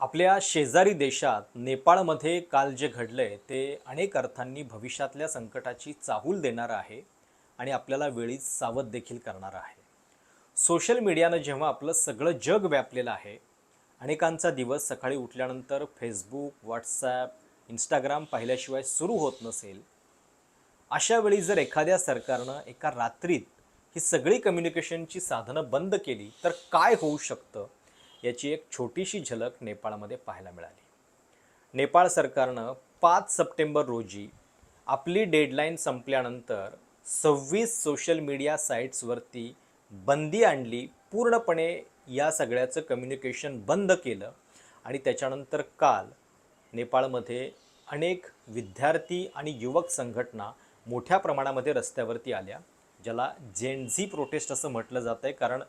आपल्या शेजारी देशात नेपाळमध्ये काल जे घडलंय ते अनेक अर्थांनी भविष्यातल्या संकटाची चाहूल देणारं आहे आणि आपल्याला वेळीच सावध देखील करणार आहे. सोशल मीडियानं जेव्हा आपलं सगळं जग व्यापलेलं आहे अनेकांचा दिवस सकाळी उठल्यानंतर फेसबुक व्हॉट्सॲप इंस्टाग्राम पाहिल्याशिवाय सुरू होत नसेल अशा वेळी जर एखाद्या सरकारनं एका रात्रीत ही सगळी कम्युनिकेशनची साधनं बंद केली तर काय होऊ शकतं? याची एक छोटीशी झलक नेपाळमध्ये पाहायला मिळाली. नेपाळ सरकारनं पाच सप्टेंबर रोजी आपली डेडलाईन संपल्यानंतर सव्वीस सोशल मीडिया साईट्सवरती बंदी आणली. पूर्णपणे या सगळ्याचं कम्युनिकेशन बंद केलं आणि त्याच्यानंतर काल नेपाळमध्ये अनेक विद्यार्थी आणि युवक संघटना मोठ्या प्रमाणामध्ये रस्त्यावरती आल्या ज्याला जेनझी प्रोटेस्ट असं म्हटलं जातं आहे कारण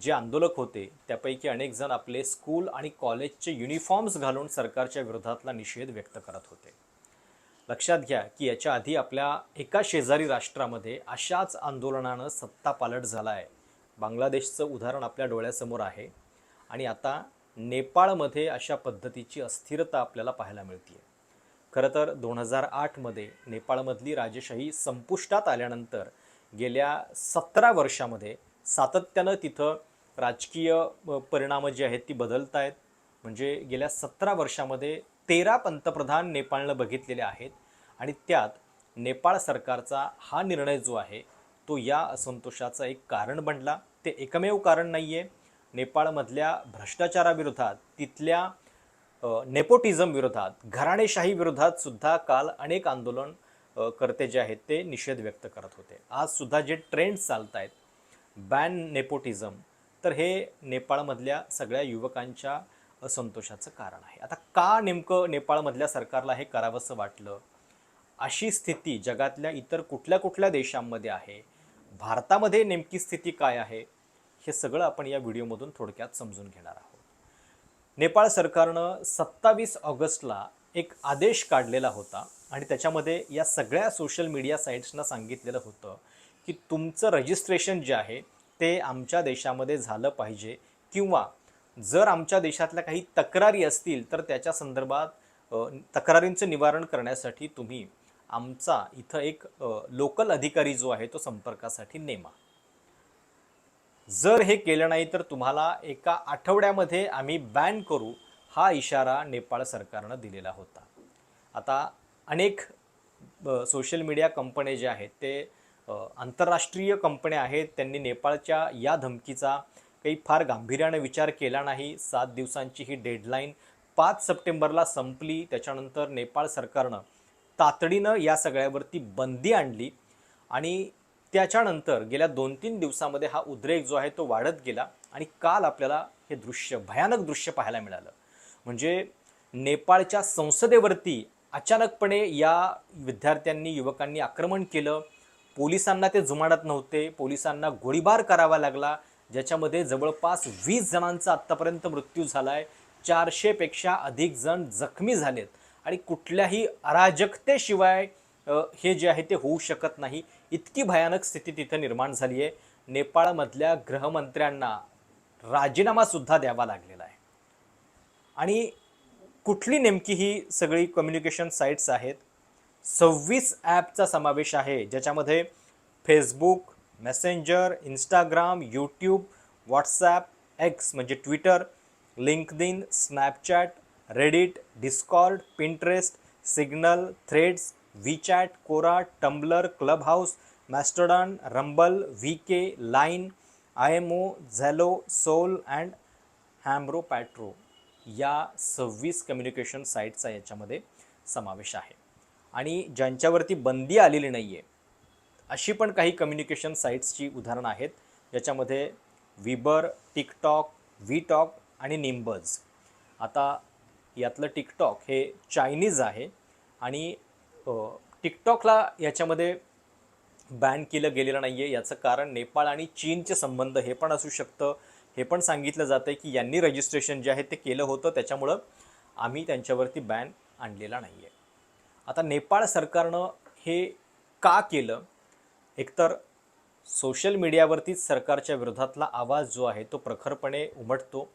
जे आंदोलक होते त्यापैकी अनेक जण आपले स्कूल आणि कॉलेजचे युनिफॉर्म्स घालून सरकारच्या विरोधातला निषेध व्यक्त करत होते. लक्षात घ्या की याच्या आधी आपल्या एका शेजारी राष्ट्रामध्ये अशाच आंदोलनानं सत्ता पालट झाला आहे बांगलादेशचं उदाहरण आपल्या डोळ्यासमोर आहे आणि आता नेपाळमध्ये अशा पद्धतीची अस्थिरता आपल्याला पाहायला मिळते खरं तर दोन हजार आठमध्ये नेपाळमधली राजेशाही संपुष्टात आल्यानंतर गेल्या सतरा वर्षामध्ये सातत्यानं तिथं राजकीय परिणामं जी आहेत ती बदलत आहेत म्हणजे गेल्या सतरा वर्षामध्ये तेरा पंतप्रधान नेपाळनं बघितलेले आहेत आणि त्यात नेपाळ सरकारचा हा निर्णय जो आहे तो या असंतोषाचं एक कारण बनला. ते एकमेव कारण नाही आहे नेपाळमधल्या भ्रष्टाचाराविरोधात तिथल्या नेपोटिझमविरोधात नेपोटिझम विरोधात घराणेशाही विरोधात सुद्धा काल अनेक आंदोलन करते जे आहेत ते निषेध व्यक्त करत होते. आज सुद्धा जे ट्रेंड्स चालत आहेत बॅन नेपोटिझम तर हे नेपाळमधल्या सगळ्या युवकांच्या असंतोषाचं कारण आहे. आता का नेमकं नेपाळमधल्या सरकारला हे करावंसं वाटलं? अशी स्थिती जगातल्या इतर कुठल्या कुठल्या देशांमध्ये आहे? भारतामध्ये नेमकी स्थिती काय आहे? हे सगळं आपण या व्हिडिओमधून थोडक्यात समजून घेणार आहोत. नेपाळ सरकारनं सत्तावीस ऑगस्टला एक आदेश काढलेला होता आणि त्याच्यामध्ये या सगळ्या सोशल मीडिया साईट्सना सांगितलेलं होतं की तुमचं रजिस्ट्रेशन जे आहे ते आमच्या देशामध्ये झालं पाहिजे. किंवा जर आमच्या देशातल्या काही तक्रारी असतील तर त्याच्या संदर्भात तक्रारींचं निवारण करण्यासाठी तुम्ही आमचा इथं एक लोकल अधिकारी जो आहे तो संपर्कासाठी नेमा. जर हे केलं नाही तर तुम्हाला एका आठवड्यामध्ये आम्ही बॅन करू हा इशारा नेपाळ सरकारनं दिलेला होता. आता अनेक सोशल मीडिया कंपन्या जे आहेत ते आंतरराष्ट्रीय कंपन्या आहेत त्यांनी नेपाळच्या या धमकीचा काही फार गांभीर्याने विचार केला नाही. सात दिवसांची ही डेडलाईन पाच सप्टेंबरला संपली. त्याच्यानंतर नेपाळ सरकारनं तातडीनं या सगळ्यावरती बंदी आणली आणि त्याच्यानंतर गेल्या दोन तीन दिवसामध्ये हा उद्रेक जो आहे तो वाढत गेला आणि काल आपल्याला हे दृश्य भयानक दृश्य पाहायला मिळालं. म्हणजे नेपाळच्या संसदेवरती अचानकपणे या विद्यार्थ्यांनी युवकांनी आक्रमण केलं. पोलिसांना ते जुमाडत नव्हते. पोलिसांना गोळीबार करावा लागला. ज्याच्यामध्ये जवळपास वीस जणांचा आत्तापर्यंत मृत्यू झाला आहे चारशेपेक्षा अधिक जण जखमी झालेत. आणि कुठल्याही अराजकतेशिवाय हे जे आहे ते होऊ शकत नाही. इतकी भयानक स्थिती तिथं निर्माण झाली आहे नेपाळमधल्या गृहमंत्र्यांना राजीनामासुद्धा द्यावा लागलेला आहे. आणि कुठली नेमकी ही सगळी कम्युनिकेशन साईट्स आहेत? सव्वीस ॲपचा समावेश आहे ज्याच्यामध्ये Facebook Messenger Instagram YouTube WhatsApp X म्हणजे Twitter LinkedIn Snapchat Reddit Discord Pinterest Signal Threads WeChat Quora Tumblr clubhouse Mastodon Rumble V K Line I M O Zalo Soul and Hamro Patro या सव्वीस communication साईटचा याच्यामध्ये समावेश आहे. आणि ज्यांच्यावरती बंदी आलेली नाही आहे अशी पण काही कम्युनिकेशन साईट्सची उदाहरणं आहेत. ज्याच्यामध्ये विबर टिकटॉक व्ही टॉक आणि निंबज आता यातलं टिकटॉक हे चायनीज आहे आणि टिकटॉकला याच्यामध्ये बॅन केलं गेलेलं नाही आहे याचं कारण नेपाळ आणि चीनचे संबंध हे पण असू शकतं. हे पण सांगितलं जातं आहे की यांनी रजिस्ट्रेशन जे आहे ते केलं होतं. त्याच्यामुळं आम्ही त्यांच्यावरती बॅन आणलेला नाही आहे आता नेपाळ सरकारनं हे का केलं? एकतर सोशल मीडियावरतीच सरकारच्या विरोधातला आवाज जो आहे तो प्रखरपणे उमटतो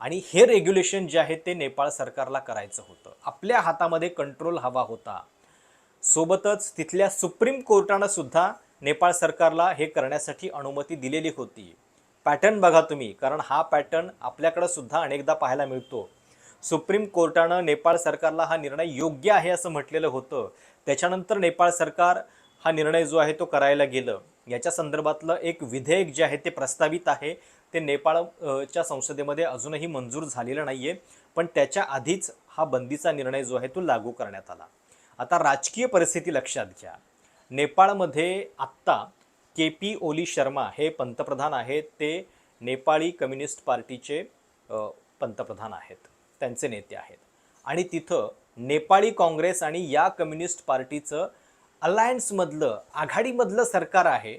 आणि हे रेग्युलेशन जे आहे ते नेपाळ सरकारला करायचं होतं. आपल्या हातामध्ये कंट्रोल हवा होता. सोबतच तिथल्या सुप्रीम कोर्टानं सुद्धा नेपाळ सरकारला हे करण्यासाठी अनुमती दिलेली होती. पॅटर्न बघा तुम्ही कारण हा पॅटर्न आपल्याकडं सुद्धा अनेकदा पाहायला मिळतो. सुप्रीम कोर्टानं नेपाळ सरकारला हा निर्णय योग्य आहे असं म्हटलेलं होतं. त्याच्यानंतर नेपाळ सरकार हा निर्णय जो आहे तो करायला गेलं. याच्या संदर्भातलं एक विधेयक जे आहे ते प्रस्तावित आहे. ते नेपाळच्या संसदेमध्ये अजूनही मंजूर झालेलं नाही आहे पण त्याच्या आधीच हा बंदीचा निर्णय जो आहे तो लागू करण्यात आला. आता राजकीय परिस्थिती लक्षात घ्या. नेपाळमध्ये आत्ता के पी ओली शर्मा हे पंतप्रधान आहेत. ते नेपाळी कम्युनिस्ट पार्टीचे पंतप्रधान आहेत. त्यांचे नेते आहेत. आणि तिथं नेपाळी काँग्रेस आणि या कम्युनिस्ट पार्टीचं अलायन्समधलं आघाडीमधलं सरकार आहे.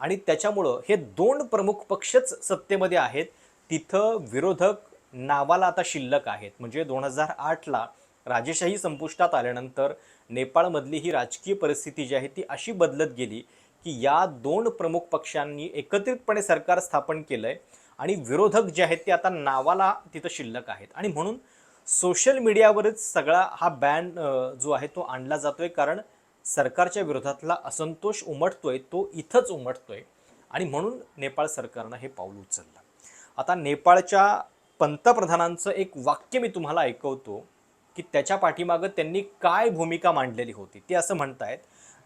आणि त्याच्यामुळं हे दोन प्रमुख पक्षच सत्तेमध्ये आहेत. तिथं विरोधक नावाला आता शिल्लक आहेत. म्हणजे दोन हजार आठला राजेशाही संपुष्टात आल्यानंतर नेपाळमधली ही राजकीय परिस्थिती जी आहे ती अशी बदलत गेली की या दोन प्रमुख पक्षांनी एकत्रितपणे सरकार स्थापन केलं आहे आणि विरोधक जे आहेत ते आता नावाला तिथं शिल्लक आहेत. आणि म्हणून सोशल मीडियावरच सगळा हा बॅन जो आहे तो आणला जातोय. कारण सरकारच्या विरोधातला असंतोष उमटतोय तो इथंच उमटतोय. आणि म्हणून नेपाळ सरकारनं हे पाऊल उचललं. आता नेपाळच्या पंतप्रधानांचं एक वाक्य मी तुम्हाला ऐकवतो की त्याच्या पाठीमागं त्यांनी काय भूमिका मांडलेली होती ते असं म्हणतायत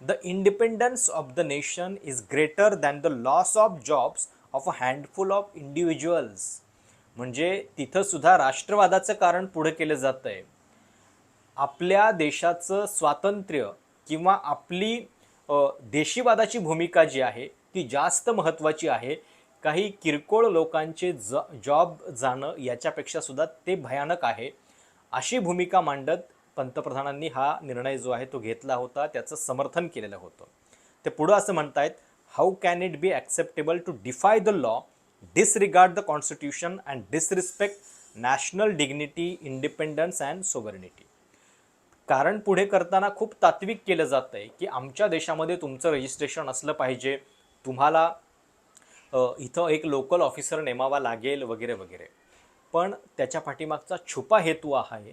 the independence of the nation is greater than the loss of jobs of a handful of individuals म्हणजे तिथं सुद्धा राष्ट्रवादाचं कारण पुढं केलं जातं आहे आपल्या देशाचं स्वातंत्र्य किंवा आपली देशीवादाची भूमिका जी आहे ती जास्त महत्त्वाची आहे. काही किरकोळ लोकांचे ज जॉब जाणं याच्यापेक्षा सुद्धा ते भयानक आहे. अशी भूमिका मांडत पंतप्रधानांनी हा निर्णय जो आहे तो घेतला होता त्याचं समर्थन केलेलं होतं. ते पुढं असं म्हणतायत how can it be acceptable to defy the law disregard the constitution and disrespect national dignity independence and sovereignty कारण पुढे करताना खूप तात्विक केलं जातं आहे की आमच्या देशामध्ये तुमचं रजिस्ट्रेशन असलं पाहिजे. तुम्हाला इथं एक लोकल ऑफिसर नेमावा लागेल वगैरे वगैरे. पण त्याच्या पाठीमागचा छुपा हेतू हा आहे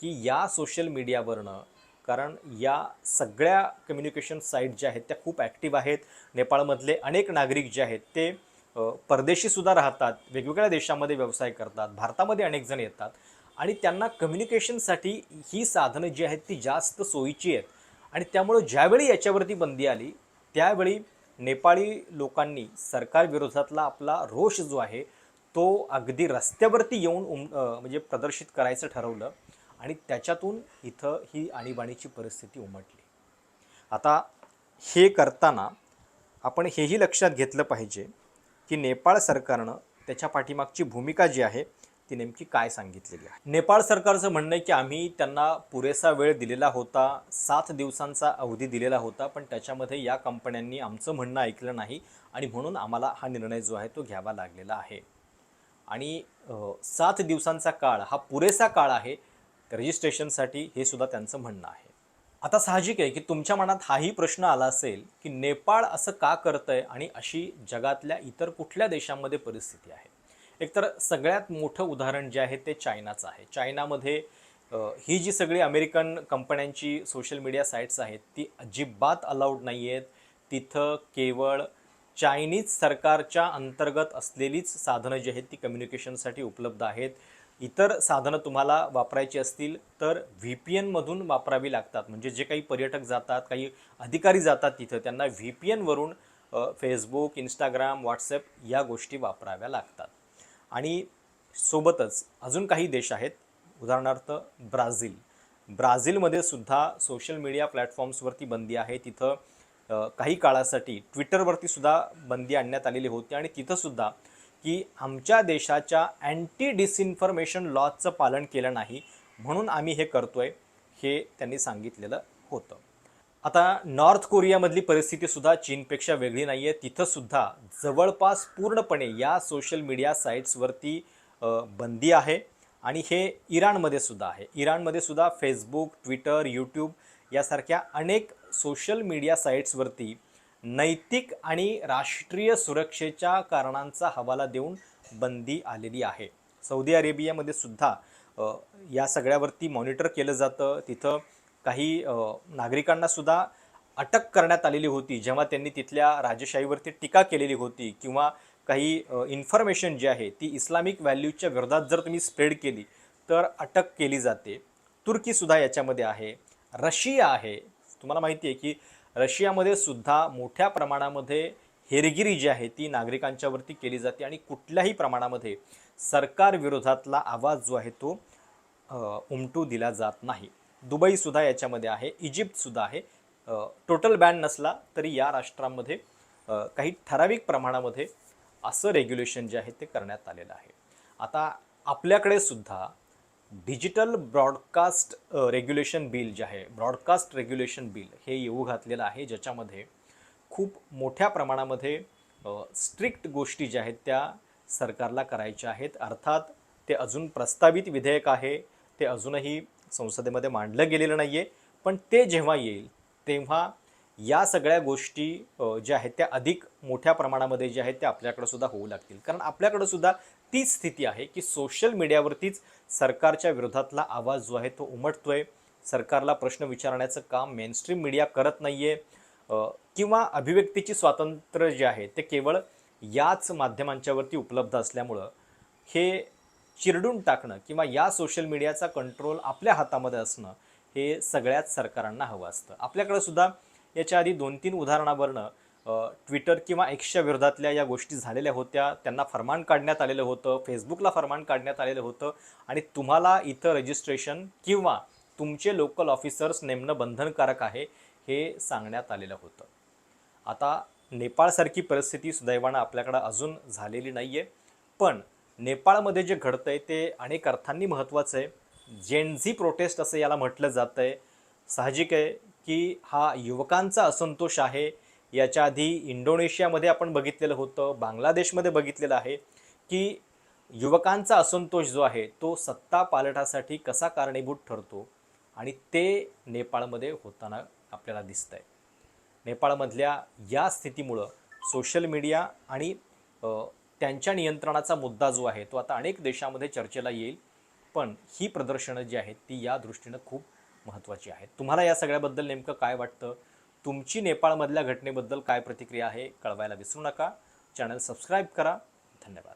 की या सोशल मीडियावरनं कारण या सगळ्या कम्युनिकेशन साईट ज्या आहेत त्या खूप ॲक्टिव्ह आहेत. नेपाळमधले अनेक नागरिक जे आहेत ते परदेशीसुद्धा राहतात वेगवेगळ्या देशामध्ये व्यवसाय करतात भारतामध्ये अनेक जण येतात आणि त्यांना कम्युनिकेशनसाठी ही साधनं जी आहेत ती जास्त सोयीची आहेत. आणि त्यामुळं ज्यावेळी याच्यावरती बंदी आली त्यावेळी नेपाळी लोकांनी सरकारविरोधातला आपला रोष जो आहे तो अगदी रस्त्यावरती येऊन उम म्हणजे प्रदर्शित करायचं ठरवलं. आणि त्याच्यातून इथं ही आणीबाणीची परिस्थिती उमटली. आता हे करताना आपण हेही लक्षात घेतलं पाहिजे की नेपाळ सरकारनं त्याच्या पाठीमागची भूमिका जी आहे ती नेमकी काय सांगितलेली आहे? नेपाळ सरकारचं म्हणणं आहे की आम्ही त्यांना पुरेसा वेळ दिलेला होता सात दिवसांचा अवधी दिलेला होता पण त्याच्यामध्ये या कंपन्यांनी आमचं म्हणणं ऐकलं नाही आणि म्हणून आम्हाला हा निर्णय जो आहे तो घ्यावा लागलेला आहे. आणि सात दिवसांचा काळ हा पुरेसा काळ आहे रजिस्ट्रेशनसाठी हे सुद्धा त्यांचं म्हणणं आहे. आता साहजिक आहे की तुमच्या मनात हाही प्रश्न आला असेल की नेपाळ असं का करतंय आणि अशी जगातल्या इतर कुठल्या देशांमध्ये परिस्थिती आहे? एकतर सगळ्यात मोठं उदाहरण जे आहे ते चायनाचं आहे. चायनामध्ये ही जी सगळी अमेरिकन कंपन्यांची सोशल मीडिया साईट्स आहेत ती अजिबात अलाउड नाही आहेत तिथं केवळ चायनीज सरकारच्या अंतर्गत असलेलीच साधनं जी आहेत ती कम्युनिकेशनसाठी उपलब्ध आहेत. इतर साधनं तुम्हाला वापरायची असतील तर व्ही पी एनमधून वापरावी लागतात. म्हणजे जे काही पर्यटक जातात काही अधिकारी जातात तिथं त्यांना व्ही पी एनवरून फेसबुक इंस्टाग्राम व्हॉट्सॲप या गोष्टी वापराव्या लागतात. आणि सोबतच अजून काही देश आहेत. उदाहरणार्थ ब्राझील. ब्राझीलमध्ये सुद्धा सोशल मीडिया प्लॅटफॉर्म्सवरती बंदी आहे. तिथं काही काळासाठी ट्विटरवरती सुद्धा बंदी आणण्यात आलेली होती आणि तिथंसुद्धा की आमच्या देशाच्या अँटी डिसइन्फॉर्मेशन लॉजचं पालन केलं नाही म्हणून आम्ही हे करतोय हे त्यांनी सांगितलेलं होतं. आता नॉर्थ कोरियामधली परिस्थितीसुद्धा चीनपेक्षा वेगळी नाही आहे तिथंसुद्धा जवळपास पूर्णपणे या सोशल मीडिया साईट्सवरती बंदी आहे आणि हे इराणमध्ये सुद्धा आहे. इराणमध्ये सुद्धा फेसबुक ट्विटर यूट्यूब यासारख्या अनेक सोशल मीडिया साईट्सवरती नैतिक आणि राष्ट्रीय सुरक्षेच्या कारणांचा हवाला देऊन बंदी आलेली आहे. सौदी अरेबियामध्ये सुद्धा या सगळ्यावरती मॉनिटर केलं जातं. तिथं काही नागरिकांना सुद्धा अटक करण्यात आलेली होती. जेव्हा त्यांनी तिथल्या राजशाहीवरती टीका केलेली होती किंवा काही इन्फॉर्मेशन जी आहे ती इस्लामिक व्हॅल्यूजच्या विरोधात जर तुम्ही स्प्रेड केली तर अटक केली जाते. तुर्कीसुद्धा याच्यामध्ये आहे. रशिया आहे. तुम्हाला माहिती आहे की रशियामध्ये सुद्धा मोठ्या प्रमाणामध्ये हेरगिरी जी आहे ती नागरिकांच्यावरती केली जाते आणि कुठल्याही प्रमाणामध्ये सरकार विरोधातला आवाज जो आहे तो उमटू दिला जात नाही. दुबईसुद्धा याच्यामध्ये आहे इजिप्तसुद्धा आहे. टोटल बॅन नसला तरी या राष्ट्रांमध्ये काही ठराविक प्रमाणामध्ये असं रेग्युलेशन जे आहे ते करण्यात आलेलं आहे. आता आपल्याकडे सुद्धा डिजिटल ब्रॉडकास्ट रेग्युलेशन बिल जे आहे ब्रॉडकास्ट रेग्युलेशन बिल हे येऊ घातलेलं आहे ज्याच्यामध्ये खूप मोठ्या प्रमाणामध्ये स्ट्रिक्ट गोष्टी ज्या आहेत त्या सरकारला करायच्या आहेत. अर्थात ते अजून प्रस्तावित विधेयक आहे ते अजूनही संसदेमध्ये मांडलं गेलेलं नाही आहे पण ते जेव्हा येईल तेव्हा या सगळ्या गोष्टी ज्या आहेत त्या अधिक मोठ्या प्रमाणामध्ये ज्या आहेत त्या आपल्याकडे सुद्धा होऊ लागतील. कारण आपल्याकडे सुद्धा तीच स्थिती आहे की सोशल मीडियावरतीच सरकारच्या विरोधातला आवाज जो आहे तो उमटतोय. सरकारला प्रश्न विचारण्याचं काम मेनस्ट्रीम मीडिया करत नाही आहे किंवा अभिव्यक्तीची स्वातंत्र्य जे आहे ते केवळ याच माध्यमांच्यावरती उपलब्ध असल्यामुळं हे चिरडून टाकणं किंवा या सोशल मीडियाचा कंट्रोल आपल्या हातामध्ये असणं हे सगळ्याच सरकारांना हवं असतं. आपल्याकडे सुद्धा याच्या आधी दोन तीन उदाहरणावरनं ट्विटर किंवा एक्सच्या विरोधातल्या या गोष्टी झालेल्या होत्या. त्यांना फरमान काढण्यात आलेलं होतं. फेसबुकला फरमान काढण्यात आलेलं होतं. आणि तुम्हाला इथं रजिस्ट्रेशन किंवा तुमचे लोकल ऑफिसर्स नेमणं बंधनकारक आहे हे सांगण्यात आलेलं होतं. आता नेपाळसारखी परिस्थिती सुदैवानं आपल्याकडं अजून झालेली नाही आहे पण नेपाळमध्ये जे घडतं आहे ते अनेक अर्थांनी महत्त्वाचं आहे. जेनझी प्रोटेस्ट असं याला म्हटलं जातं आहे साहजिक आहे. की हा युवकांचा असंतोष आहे. याच्या आधी इंडोनेशियामध्ये आपण बघितलेलं होतं बांगलादेशमध्ये बघितलेलं आहे की युवकांचा असंतोष जो आहे तो सत्ता पालटासाठी कसा कारणीभूत ठरतो आणि ते नेपाळमध्ये होताना आपल्याला दिसतं आहे नेपाळमधल्या या स्थितीमुळं सोशल मीडिया आणि त्यांच्या नियंत्रणाचा मुद्दा जो आहे तो आता अनेक देशामध्ये चर्चेला येईल. पण ही प्रदर्शनं जी आहेत ती या दृष्टीनं खूप महत्त्वाची आहेत. तुम्हाला या सगळ्याबद्दल नेमकं काय वाटतं? तुमची नेपाळमधल्या घटनेबद्दल काय प्रतिक्रिया आहे? कळवायला विसरू नका. चॅनल सबस्क्राईब करा. धन्यवाद.